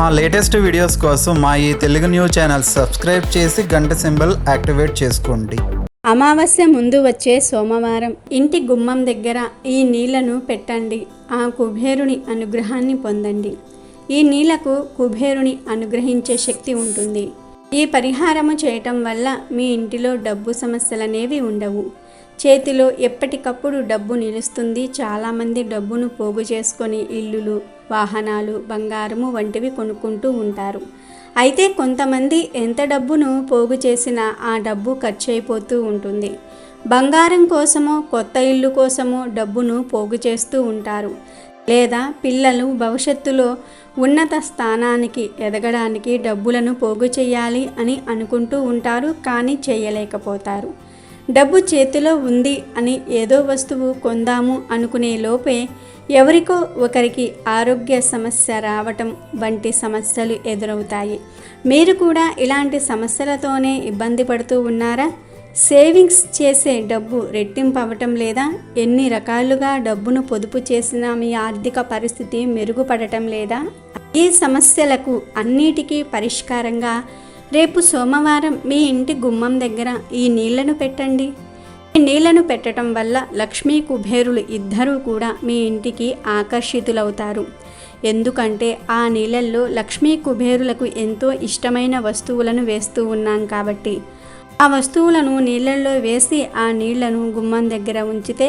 మా latest videos కోసం మా ఈ తెలుగు న్యూస్ ఛానల్ సబ్స్క్రైబ్ చేసి గంట సింబల్ యాక్టివేట్ చేసుకోండి. అమావాస్య ముందు వచ్చే సోమవారం ఇంటి గుమ్మం దగ్గర ఈ నీళ్ళను పెట్టండి. ఆ కుబేరుని అనుగ్రహాన్ని పొందండి. ఈ నీళ్ళకు కుబేరుని అనుగ్రహించే శక్తి ఉంటుంది. ఈ పరిహారము చేయటం వల్ల మీ ఇంటిలో డబ్బు సమస్యలనేవి ఉండవు. చేతిలో ఎప్పటికప్పుడు డబ్బు నిలుస్తుంది. చాలామంది డబ్బును పోగు చేసుకొని ఇల్లులు వాహనాలు బంగారము వంటివి కొనుక్కుంటూ ఉంటారు. అయితే కొంతమంది ఎంత డబ్బును పోగు చేసినా ఆ డబ్బు ఖర్చు అయిపోతూ ఉంటుంది. బంగారం కోసమో కొత్త ఇల్లు కోసమో డబ్బును పోగు చేస్తూ ఉంటారు. లేదా పిల్లలు భవిష్యత్తులో ఉన్నత స్థానానికి ఎదగడానికి డబ్బులను పోగు చేయాలి అని అనుకుంటూ ఉంటారు కానీ చేయలేకపోతారు. డబ్బు చేతిలో ఉంది అని ఏదో వస్తువు కొందాము అనుకునే లోపే ఎవరికో ఒకరికి ఆరోగ్య సమస్య రావటం వంటి సమస్యలు ఎదురవుతాయి. మీరు కూడా ఇలాంటి సమస్యలతోనే ఇబ్బంది పడుతూ ఉన్నారా? సేవింగ్స్ చేసే డబ్బు రెట్టింపవటం లేదా? ఎన్ని రకాలుగా డబ్బును పొదుపు చేసినా మీ ఆర్థిక పరిస్థితి మెరుగుపడటం లేదా? ఈ సమస్యలకు అన్నిటికీ పరిష్కారంగా రేపు సోమవారం మీ ఇంటి గుమ్మం దగ్గర ఈ నీళ్ళను పెట్టండి. ఈ నీళ్ళను పెట్టడం వల్ల లక్ష్మీ కుబేరులు ఇద్దరూ కూడా మీ ఇంటికి ఆకర్షితులవుతారు. ఎందుకంటే ఆ నీళ్ళల్లో లక్ష్మీ కుబేరులకు ఎంతో ఇష్టమైన వస్తువులను వేస్తూ ఉన్నాం కాబట్టి. ఆ వస్తువులను నీళ్ళల్లో వేసి ఆ నీళ్ళను గుమ్మం దగ్గర ఉంచితే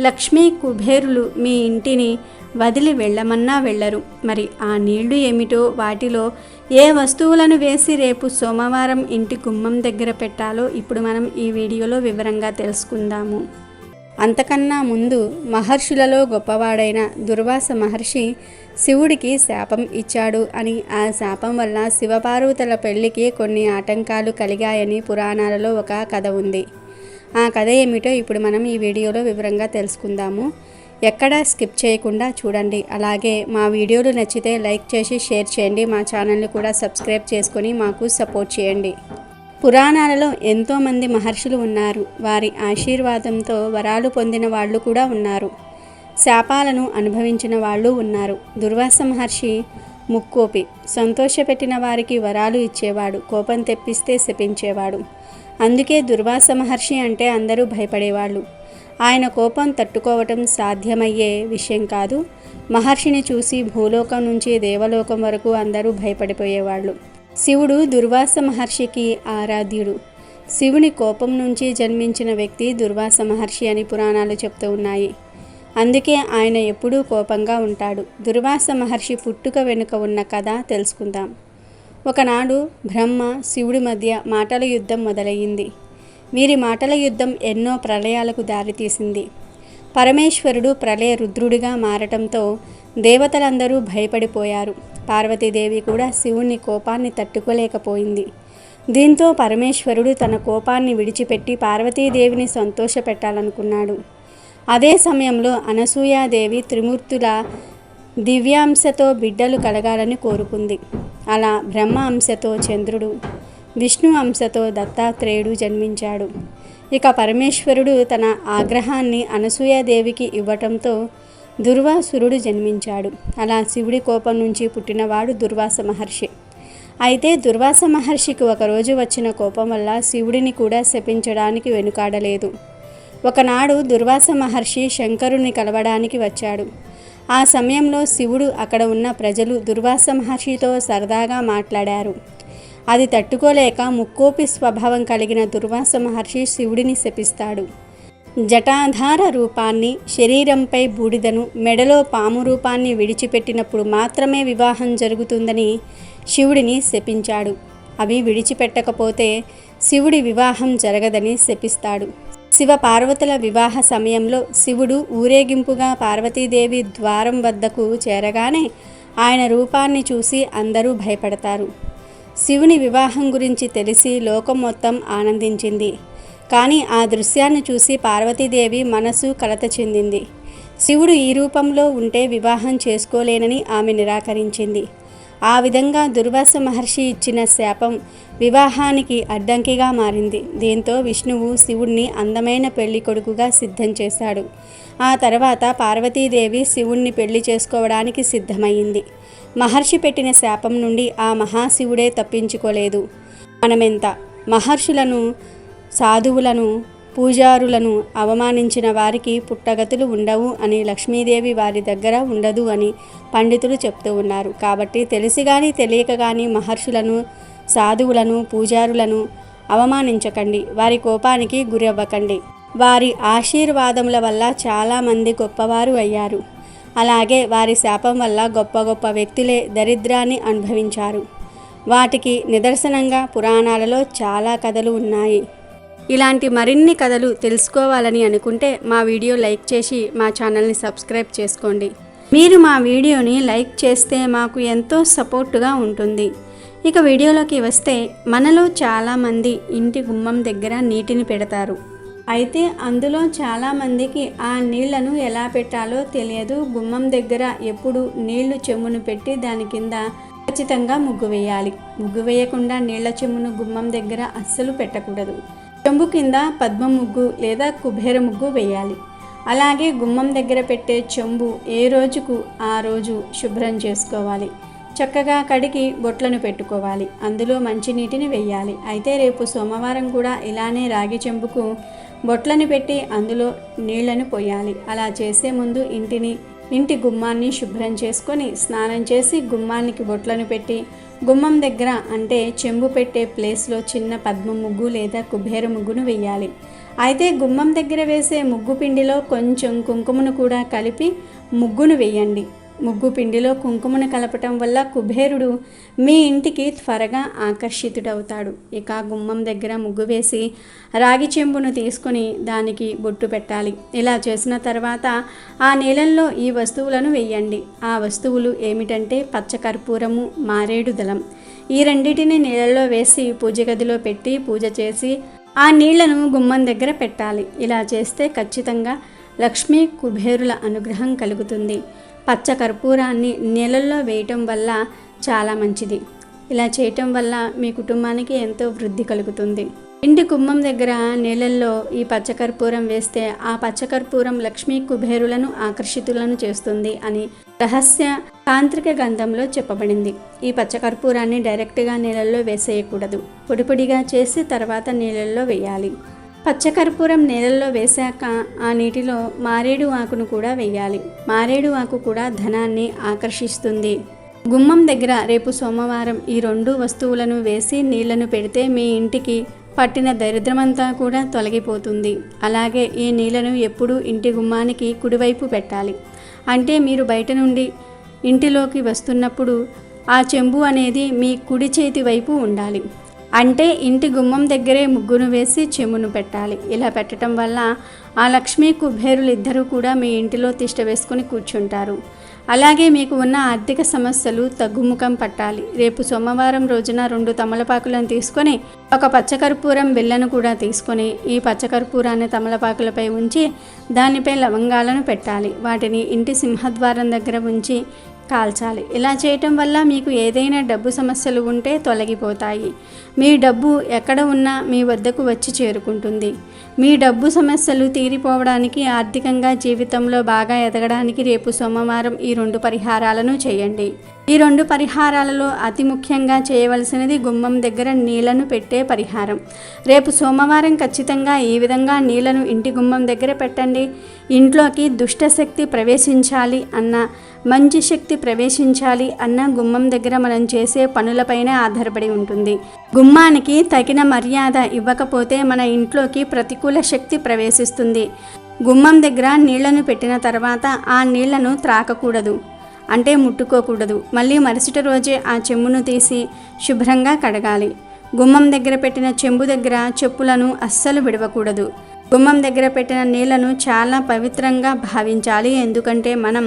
లక్ష్మీ కుబేరులు మీ ఇంటిని వదిలి వెళ్ళమన్నా వెళ్ళరు. మరి ఆ నీళ్ళు ఏమిటో వాటిలో ఏ వస్తువులను వేసి రేపు సోమవారం ఇంటి గుమ్మం దగ్గర పెట్టాలో ఇప్పుడు మనం ఈ వీడియోలో వివరంగా తెలుసుకుందాము. అంతకన్నా ముందు మహర్షులలో గొప్పవాడైన దుర్వాస మహర్షి శివుడికి శాపం ఇచ్చాడు అని ఆ శాపం వల్ల శివపార్వతుల పెళ్ళికి కొన్ని ఆటంకాలు కలిగాయని పురాణాలలో ఒక కథ ఉంది. ఆ కథ ఏమిటో ఇప్పుడు మనం ఈ వీడియోలో వివరంగా తెలుసుకుందాము. ఎక్కడా స్కిప్ చేయకుండా చూడండి. అలాగే మా వీడియోలు నచ్చితే లైక్ చేసి షేర్ చేయండి. మా ఛానల్ని కూడా సబ్స్క్రైబ్ చేసుకొని మాకు సపోర్ట్ చేయండి. పురాణాలలో ఎంతోమంది మహర్షులు ఉన్నారు. వారి ఆశీర్వాదంతో వరాలు పొందిన వాళ్ళు కూడా ఉన్నారు. శాపాలను అనుభవించిన వాళ్ళు ఉన్నారు. దుర్వాస మహర్షి ముక్కోపి సంతోషపెట్టిన వారికి వరాలు ఇచ్చేవాడు. కోపం తెప్పిస్తే శపించేవాడు. అందుకే దుర్వాస మహర్షి అంటే అందరూ భయపడేవాళ్ళు. ఆయన కోపం తట్టుకోవటం సాధ్యమయ్యే విషయం కాదు. మహర్షిని చూసి భూలోకం నుంచి దేవలోకం వరకు అందరూ భయపడిపోయేవాళ్ళు. శివుడు దుర్వాస మహర్షికి ఆరాధ్యుడు. శివుని కోపం నుంచి జన్మించిన వ్యక్తి దుర్వాస మహర్షి అని పురాణాలు చెప్తూ ఉన్నాయి. అందుకే ఆయన ఎప్పుడూ కోపంగా ఉంటాడు. దుర్వాస మహర్షి పుట్టుక వెనుక ఉన్న కథ తెలుసుకుందాం. ఒకనాడు బ్రహ్మ శివుడి మధ్య మాటల యుద్ధం మొదలయ్యింది. వీరి మాటల యుద్ధం ఎన్నో ప్రళయాలకు దారితీసింది. పరమేశ్వరుడు ప్రళయ రుద్రుడిగా మారటంతో దేవతలందరూ భయపడిపోయారు. పార్వతీదేవి కూడా శివుని కోపాన్ని తట్టుకోలేకపోయింది. దీంతో పరమేశ్వరుడు తన కోపాన్ని విడిచిపెట్టి పార్వతీదేవిని సంతోషపెట్టాలనుకున్నాడు. అదే సమయంలో అనసూయాదేవి త్రిమూర్తుల దివ్యాంశతో బిడ్డలు కలగాలని కోరుకుంది. అలా బ్రహ్మ అంశతో చంద్రుడు విష్ణు అంశతో దత్తాత్రేయుడు జన్మించాడు. ఇక పరమేశ్వరుడు తన ఆగ్రహాన్ని అనసూయాదేవికి ఇవ్వటంతో దుర్వాసురుడు జన్మించాడు. అలా శివుడి కోపం నుంచి పుట్టినవాడు దుర్వాస మహర్షి. అయితే దుర్వాస మహర్షికి ఒకరోజు వచ్చిన కోపం వల్ల శివుడిని కూడా శపించడానికి వెనుకాడలేదు. ఒకనాడు దుర్వాస మహర్షి శంకరుని కలవడానికి వచ్చాడు. ఆ సమయంలో శివుడు అక్కడ ఉన్న ప్రజలు దుర్వాస మహర్షితో సరదాగా మాట్లాడారు. అది తట్టుకోలేక ముక్కోపి స్వభావం కలిగిన దుర్వాస మహర్షి శివుడిని శపిస్తాడు. జటాధార రూపాన్ని శరీరంపై బూడిదను మెడలో పాము రూపాన్ని విడిచిపెట్టినప్పుడు మాత్రమే వివాహం జరుగుతుందని శివుడిని శపించాడు. అవి విడిచిపెట్టకపోతే శివుడి వివాహం జరగదని శపిస్తాడు. శివ పార్వతుల వివాహ సమయంలో శివుడు ఊరేగింపుగా పార్వతీదేవి ద్వారం వద్దకు చేరగానే ఆయన రూపాన్ని చూసి అందరూ భయపడతారు. శివుని వివాహం గురించి తెలిసి లోకం మొత్తం ఆనందించింది. కానీ ఆ దృశ్యాన్ని చూసి పార్వతీదేవి మనసు కలత చెందింది. శివుడు ఈ రూపంలో ఉంటే వివాహం చేసుకోలేనని ఆమె నిరాకరించింది. ఆ విధంగా దుర్వాస మహర్షి ఇచ్చిన శాపం వివాహానికి అడ్డంకిగా మారింది. దీంతో విష్ణువు శివుణ్ణి అందమైన పెళ్ళి కొడుకుగా సిద్ధం చేశాడు. ఆ తర్వాత పార్వతీదేవి శివుణ్ణి పెళ్ళి చేసుకోవడానికి సిద్ధమైంది మహర్షి పెట్టిన శాపం నుండి ఆ మహాశివుడే తప్పించుకోలేదు. మనమెంత మహర్షులను సాధువులను పూజారులను అవమానించిన వారికి పుట్టగతులు ఉండవు అని లక్ష్మీదేవి వారి దగ్గర ఉండదు అని పండితులు చెప్తూ ఉన్నారు. కాబట్టి తెలిసి కానీ తెలియక కానీ మహర్షులను సాధువులను పూజారులను అవమానించకండి. వారి కోపానికి గురి అవ్వకండి వారి ఆశీర్వాదముల వల్ల చాలామంది గొప్పవారు అయ్యారు. అలాగే వారి శాపం వల్ల గొప్ప గొప్ప వ్యక్తులే దరిద్రాన్ని అనుభవించారు. వాటికి నిదర్శనంగా పురాణాలలో చాలా కథలు ఉన్నాయి. ఇలాంటి మరిన్ని కథలు తెలుసుకోవాలని అనుకుంటే మా వీడియో లైక్ చేసి మా ఛానల్ని సబ్స్క్రైబ్ చేసుకోండి. మీరు మా వీడియోని లైక్ చేస్తే మాకు ఎంతో సపోర్టుగా ఉంటుంది. ఇక వీడియోలోకి వస్తే మనలో చాలామంది ఇంటి గుమ్మం దగ్గర నీటిని పెడతారు. అయితే అందులో చాలామందికి ఆ నీళ్ళను ఎలా పెట్టాలో తెలియదు. గుమ్మం దగ్గర ఎప్పుడు నీళ్ళు చెమ్మును పెట్టి దాని కింద ఖచ్చితంగా ముగ్గు వేయాలి. ముగ్గు వేయకుండా నీళ్ళ చెమ్మును గుమ్మం దగ్గర అస్సలు పెట్టకూడదు. చెంబు కింద పద్మ ముగ్గు లేదా కుబేర ముగ్గు వేయాలి. అలాగే గుమ్మం దగ్గర పెట్టే చెంబు ఏ రోజుకు ఆ రోజు శుభ్రం చేసుకోవాలి. చక్కగా కడిగి బొట్లను పెట్టుకోవాలి. అందులో మంచినీటిని వెయ్యాలి అయితే రేపు సోమవారం కూడా ఇలానే రాగి చెంబుకు బొట్లను పెట్టి అందులో నీళ్ళను పోయాలి. అలా చేసే ముందు ఇంటిని ఇంటి గుమ్మాన్ని శుభ్రం చేసుకొని స్నానం చేసి గుమ్మానికి బొట్లను పెట్టి గుమ్మం దగ్గర అంటే చెంబు పెట్టే ప్లేస్లో చిన్న పద్మ ముగ్గు లేదా కుబేర ముగ్గును వేయాలి అయితే గుమ్మం దగ్గర వేసే ముగ్గు పిండిలో కొంచెం కుంకుమను కూడా కలిపి ముగ్గును వేయండి ముగ్గు పిండిలో కుంకుమను కలపటం వల్ల కుబేరుడు మీ ఇంటికి త్వరగా ఆకర్షితుడవుతాడు. ఇక గుమ్మం దగ్గర ముగ్గు వేసి రాగి చెంబును తీసుకొని దానికి బొట్టు పెట్టాలి. ఇలా చేసిన తర్వాత ఆ నీళ్ళల్లో ఈ వస్తువులను వేయండి. ఆ వస్తువులు ఏమిటంటే పచ్చకర్పూరము మారేడు దళం. ఈ రెండింటిని నీళ్ళల్లో వేసి పూజ గదిలో పెట్టి పూజ చేసి ఆ నీళ్ళను గుమ్మం దగ్గర పెట్టాలి. ఇలా చేస్తే ఖచ్చితంగా లక్ష్మీ కుబేరుల అనుగ్రహం కలుగుతుంది. పచ్చ కర్పూరాన్ని నీళ్ళల్లో వేయటం వల్ల చాలా మంచిది. ఇలా చేయటం వల్ల మీ కుటుంబానికి ఎంతో వృద్ధి కలుగుతుంది. ఇంటి కుమ్మం దగ్గర నీళ్ళల్లో ఈ పచ్చకర్పూరం వేస్తే ఆ పచ్చకర్పూరం లక్ష్మీ కుబేరులను ఆకర్షితులను చేస్తుంది అని రహస్య తాంత్రిక గ్రంథంలో చెప్పబడింది. ఈ పచ్చకర్పూరాన్ని డైరెక్ట్గా నీళ్ళల్లో వేసేయకూడదు. పొడిపొడిగా చేసి తర్వాత నీళ్ళల్లో వేయాలి. పచ్చకర్పూరం నీళ్ళల్లో వేశాక ఆ నీటిలో మారేడు ఆకును కూడా వేయాలి. మారేడు ఆకు కూడా ధనాన్ని ఆకర్షిస్తుంది. గుమ్మం దగ్గర రేపు సోమవారం ఈ రెండు వస్తువులను వేసి నీళ్ళను పెడితే మీ ఇంటికి పట్టిన దరిద్రమంతా కూడా తొలగిపోతుంది. అలాగే ఈ నీళ్ళను ఎప్పుడూ ఇంటి గుమ్మానికి కుడివైపు పెట్టాలి. అంటే మీరు బయట నుండి ఇంటిలోకి వస్తున్నప్పుడు ఆ చెంబు అనేది మీ కుడి చేతి వైపు ఉండాలి. అంటే ఇంటి గుమ్మం దగ్గరే ముగ్గును వేసి చెమును పెట్టాలి. ఇలా పెట్టడం వల్ల ఆ లక్ష్మీ కుబేరులు ఇద్దరూ కూడా మీ ఇంటిలో తిష్ట వేసుకుని కూర్చుంటారు. అలాగే మీకు ఉన్న ఆర్థిక సమస్యలు తగ్గుముఖం పట్టాలి. రేపు సోమవారం రోజున రెండు తమలపాకులను తీసుకొని ఒక పచ్చకర్పూరం బిళ్ళను కూడా తీసుకొని ఈ పచ్చకర్పూరాన్ని తమలపాకులపై ఉంచి దానిపై లవంగాలను పెట్టాలి. వాటిని ఇంటి సింహద్వారం దగ్గర ఉంచి కాల్చాలి. ఇలా చేయటం వల్ల మీకు ఏదైనా డబ్బు సమస్యలు ఉంటే తొలగిపోతాయి. మీ డబ్బు ఎక్కడ ఉన్నా మీ వద్దకు వచ్చి చేరుకుంటుంది. మీ డబ్బు సమస్యలు తీరిపోవడానికి ఆర్థికంగా జీవితంలో బాగా ఎదగడానికి రేపు సోమవారం ఈ రెండు పరిహారాలను చేయండి. ఈ రెండు పరిహారాలలో అతి ముఖ్యంగా చేయవలసినది గుమ్మం దగ్గర నీళ్ళను పెట్టే పరిహారం. రేపు సోమవారం ఖచ్చితంగా ఈ విధంగా నీళ్ళను ఇంటి గుమ్మం దగ్గర పెట్టండి. ఇంట్లోకి దుష్టశక్తి ప్రవేశించాలి అన్న మంచి శక్తి ప్రవేశించాలి అన్న గుమ్మం దగ్గర మనం చేసే పనులపైనే ఆధారపడి ఉంటుంది. గుమ్మానికి తగిన మర్యాద ఇవ్వకపోతే మన ఇంట్లోకి ప్రతికూల శక్తి ప్రవేశిస్తుంది. గుమ్మం దగ్గర నీళ్ళను పెట్టిన తర్వాత ఆ నీళ్ళను త్రాకకూడదు. అంటే ముట్టుకోకూడదు. మళ్ళీ మరుసటి రోజే ఆ చెమ్మును తీసి శుభ్రంగా కడగాలి. గుమ్మం దగ్గర పెట్టిన చెంబు దగ్గర చెప్పులను అస్సలు విడవకూడదు. గుమ్మం దగ్గర పెట్టిన నీళ్ళను చాలా పవిత్రంగా భావించాలి. ఎందుకంటే మనం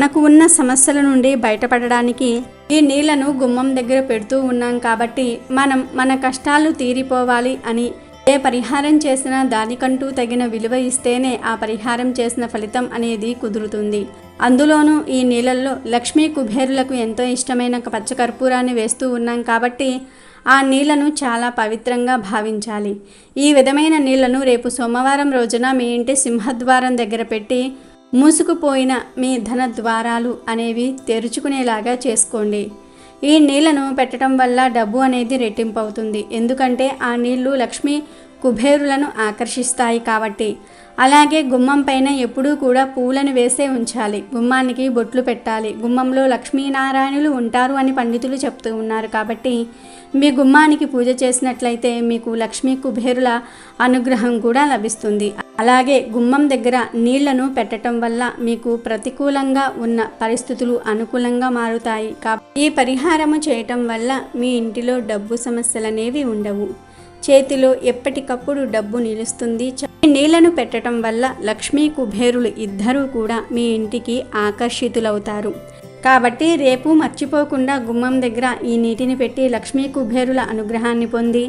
మనకు ఉన్న సమస్యల నుండి బయటపడడానికి ఈ నీళ్ళను గుమ్మం దగ్గర పెడుతూ ఉన్నాం కాబట్టి మనం మన కష్టాలు తీరిపోవాలి అని ఏ పరిహారం చేసినా దానికంటూ తగిన విలువ ఇస్తేనే ఆ పరిహారం చేసిన ఫలితం అనేది కుదురుతుంది. అందులోనూ ఈ నీళ్ళల్లో లక్ష్మీ కుబేరులకు ఎంతో ఇష్టమైన పచ్చకర్పూరాన్ని వేస్తూ ఉన్నాం కాబట్టి ఆ నీళ్ళను చాలా పవిత్రంగా భావించాలి. ఈ విధమైన నీళ్ళను రేపు సోమవారం రోజున మీ ఇంటి సింహద్వారం దగ్గర పెట్టి మూసుకుపోయిన మీ ధన ద్వారాలు అనేవి తెరుచుకునేలాగా చేసుకోండి. ఈ నీళ్ళను పెట్టడం వల్ల డబ్బు అనేది రెట్టింపు అవుతుంది ఎందుకంటే ఆ నీళ్ళు లక్ష్మి కుబేరులను ఆకర్షిస్తాయి కాబట్టి. అలాగే గుమ్మం పైన ఎప్పుడూ కూడా పూలను వేసే ఉంచాలి. గుమ్మానికి బొట్లు పెట్టాలి. గుమ్మంలో లక్ష్మీనారాయణులు ఉంటారు అని పండితులు చెప్తూ ఉన్నారు కాబట్టి మీ గుమ్మానికి పూజ చేసినట్లయితే మీకు లక్ష్మీ కుబేరుల అనుగ్రహం కూడా లభిస్తుంది. అలాగే గుమ్మం దగ్గర నీళ్ళను పెట్టడం వల్ల మీకు ప్రతికూలంగా ఉన్న పరిస్థితులు అనుకూలంగా మారుతాయి. కాబట్టి ఈ పరిహారము చేయటం వల్ల మీ ఇంటిలో డబ్బు సమస్యలు అనేవి ఉండవు. చేతిలో ఎప్పటికప్పుడు డబ్బు నిలుస్తుంది. నీళ్ళను పెట్టడం వల్ల లక్ష్మీ కుబేరులు ఇద్దరూ కూడా మీ ఇంటికి ఆకర్షితులవుతారు. కాబట్టి రేపు మర్చిపోకుండా గుమ్మం దగ్గర ఈ నీటిని పెట్టి లక్ష్మీ కుబేరుల అనుగ్రహాన్ని పొంది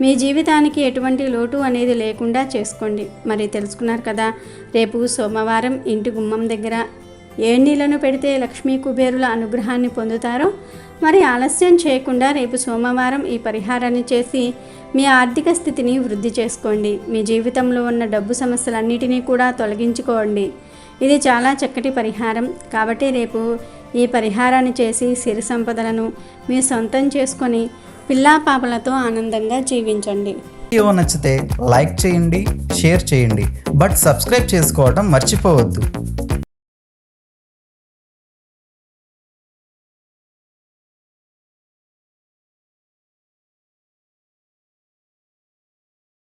మీ జీవితానికి ఎటువంటి లోటు అనేది లేకుండా చేసుకోండి. మరి తెలుసుకున్నారు కదా రేపు సోమవారం ఇంటి గుమ్మం దగ్గర ఏ నీళ్ళను పెడితే లక్ష్మీ కుబేరుల అనుగ్రహాన్ని పొందుతారో మరి ఆలస్యం చేయకుండా రేపు సోమవారం ఈ పరిహారాన్ని చేసి మీ ఆర్థిక స్థితిని వృద్ధి చేసుకోండి. మీ జీవితంలో ఉన్న డబ్బు సమస్యలన్నిటినీ కూడా తొలగించుకోండి. ఇది చాలా చక్కటి పరిహారం. కాబట్టి రేపు ఈ పరిహారాన్ని చేసి సిరి సంపదలను మీ సొంతం చేసుకొని పిల్లా పాపలతో ఆనందంగా జీవించండి. వీడియో నచ్చితే లైక్ చేయండి షేర్ చేయండి. బట్ సబ్స్క్రైబ్ చేసుకోవడం మర్చిపోవద్దు.